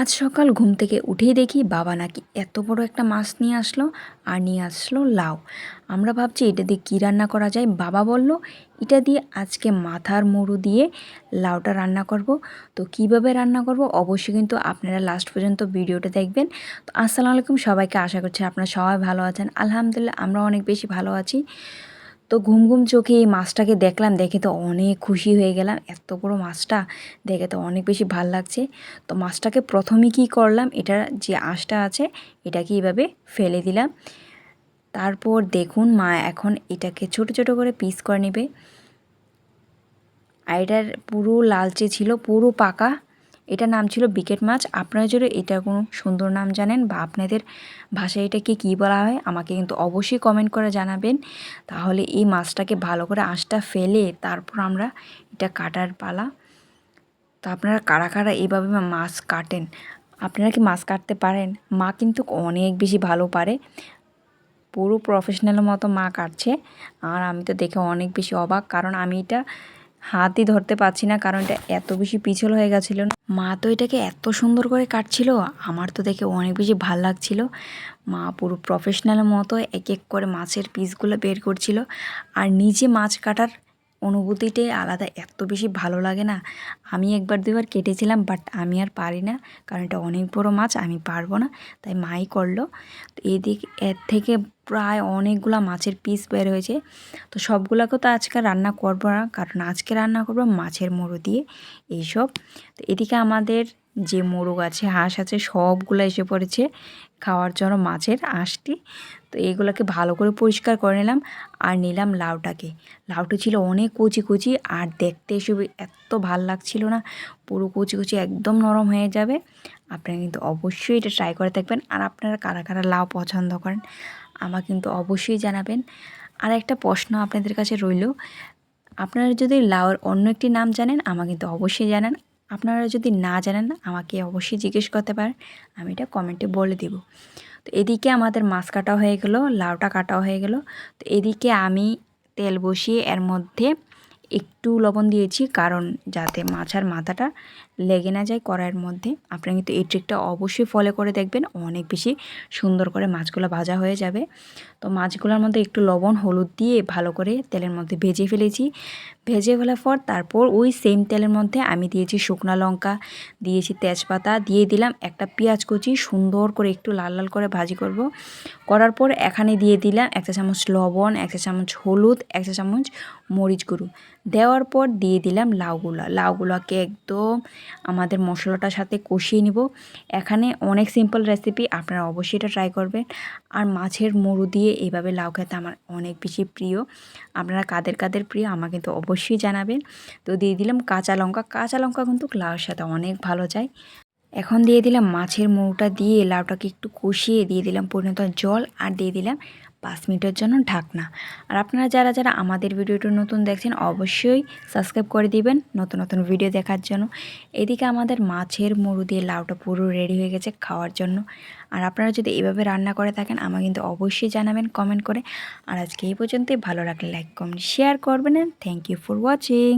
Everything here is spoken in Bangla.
আজ সকাল ঘুম থেকে উঠেই দেখি বাবা নাকি এত বড় একটা মাছ নিয়ে আসলো আর নিয়ে আসলো লাউ। আমরা ভাবছি, এটা দিয়ে কী রান্না করা যায়? বাবা বলল, এটা দিয়ে আজকে মাথার মুড়ু দিয়ে লাউটা রান্না করব। তো কীভাবে রান্না করব? অবশ্যই কিন্তু আপনারা লাস্ট পর্যন্ত ভিডিওটা দেখবেন। তো আসসালামু আলাইকুম সবাইকে, আশা করছি আপনারা সবাই ভালো আছেন। আলহামদুলিল্লাহ, আমরা অনেক বেশি ভালো আছি। তো ঘুম ঘুম চোখে এই মাছটাকে দেখলাম, দেখে তো অনেক খুশি হয়ে গেলাম। এত বড় মাছটা দেখে তো অনেক বেশি ভালো লাগছে। তো মাছটাকে প্রথমে কি করলাম, এটার যে আঁশটা আছে, এটাকে এইভাবে ফেলে দিলাম। তারপর দেখুন মা এখন এটাকে ছোট ছোট করে পিস করে নেবে। আর এটার পুরো লালচে ছিল, পুরো পাকা। এটা নাম ছিল বিকেট মাছ। আপনারা যদি এটা কোনো সুন্দর নাম জানেন বা আপনাদের ভাষায় এটাকে কী বলা হয়, আমাকে কিন্তু অবশ্যই কমেন্ট করে জানাবেন। তাহলে এই মাছটাকে ভালো করে আঁশটা ফেলে তারপর আমরা এটা কাটার পালা। তো আপনারা কারা কারা এইভাবে মাছ কাটেন? আপনারা কি মাছ কাটতে পারেন? মা কিন্তু অনেক বেশি ভালো পারে। পুরো প্রফেশনাল মতো মা কাটছে। আর আমি তো দেখে অনেক বেশি অবাক, কারণ আমি এটা হাতই ধরতে পারছি না কারণ এটা এত বেশি পিছল হয়ে গেছিল। মা তো এটাকে এত সুন্দর করে কাটছিল, আমার তো দেখে অনেক বেশি ভালো লাগছিল। মা পুরো প্রফেশনালের মতো এক এক করে মাছের পিসগুলো বের করছিল, আর নিজে মাছ কাটার অনুভূতিটাই আলাদা এত বেশি ভালো লাগে না। আমি একবার দুবার কেটেছিলাম বাট আমি আর পারি না, কারণ এটা অনেক বড় মাছ, আমি পারব না, তাই মাই করল। তো এদিক, এর থেকে প্রায় অনেকগুলো মাছের পিস বের হয়েছে। তো সবগুলোকে তো আজকে রান্না করব না, কারণ আজকে রান্না করব মাছের মুড়ো দিয়ে এইসব। তো এদিকে আমাদের যে মোরগ আছে, হাঁস আছে, সবগুলো এসে পড়েছে খাওয়ার জন্য মাছের আঁশটি। তো এইগুলোকে ভালো করে পরিষ্কার করে নিলাম আর নিলাম লাউটাকে। লাউটা ছিল অনেক কুচি কুচি আর দেখতে এসব এত ভালো লাগছিল না, পুরো কুচি কুচি একদম নরম হয়ে যাবে। আপনারা কিন্তু অবশ্যই এটা ট্রাই করে থাকবেন আর আপনারা কারা কারা লাউ পছন্দ করেন আমার কিন্তু অবশ্যই জানাবেন। আর একটা প্রশ্ন আপনাদের কাছে রইল, আপনারা যদি লাউর অন্য একটি নাম জানেন আমাকে কিন্তু অবশ্যই জানান। আপনারা যদি না জানেন, আমাকে অবশ্যই জিজ্ঞেস করতে পারেন, আমি এটা কমেন্টে বলে দেব। তো এদিকে আমাদের মাছ কাটা হয়ে গেল, লাউটা কাটা হয়ে গেল। তো এদিকে আমি তেল বসিয়ে এর মধ্যে একটু লবণ দিয়েছি, কারণ যাতে মাছের মাথাটা লেগে না যায় কড়াইয়ের মধ্যে। আপনারা কিন্তু এই ট্রিকটা অবশ্যই ফলো করে দেখবেন, অনেক বেশি সুন্দর করে মাছগুলো ভাজা হয়ে যাবে। তো মাছগুলোর মধ্যে একটু লবণ, হলুদ দিয়ে ভালো করে তেলের মধ্যে ভেজে ফেলেছি। ভেজে ফেলার পর তারপর ওই সেম তেলের মধ্যে আমি দিয়েছি শুকনো লঙ্কা, দিয়েছি তেজপাতা, দিয়ে দিলাম একটা পেঁয়াজ কুচি, সুন্দর করে একটু লাল লাল করে ভাজি করব। করার পর এখানে দিয়ে দিলাম একটা চামচ লবণ, একটা চামচ হলুদ, একটা চামচ মরিচ গুঁড়ো। দেওয়ার পর দিয়ে দিলাম লাউগুলা লাউগুলাকে একদম আমাদের মশলাটার সাথে কষিয়ে নিব। এখানে অনেক সিম্পল রেসিপি আপনারা অবশ্যই এটা ট্রাই করবেন। আর মাছের মরু দিয়ে এভাবে লাউ খেতে আমার অনেক বেশি প্রিয়। আপনারা কাদের কাদের প্রিয় আমাকে কিন্তু অবশ্যই জানাবেন। তো দিয়ে দিলাম কাঁচা লঙ্কা। কাঁচা লঙ্কা কিন্তু লাউর সাথে অনেক ভালো যায়। এখন দিয়ে দিলাম মাছের মুড়োটা দিয়ে লাউটাকে একটু কষিয়ে দিয়ে দিলাম পরিণত জল আর দিয়ে দিলাম পাঁচ মিনিটের জন্য ঢাকনা। আর আপনারা যারা যারা আমাদের ভিডিওটা নতুন দেখছেন, অবশ্যই সাবস্ক্রাইব করে দিবেন নতুন নতুন ভিডিও দেখার জন্য। এদিকে আমাদের মাছের মরু দিয়ে লাউটা পুরো রেডি হয়ে গেছে খাওয়ার জন্য। আর আপনারা যদি এভাবে রান্না করে থাকেন, আমাকে কিন্তু অবশ্যই জানাবেন কমেন্ট করে। আর আজকে এই পর্যন্তই। ভালো লাগলে লাইক, কমেন্ট শেয়ার করবেন। Thank you for watching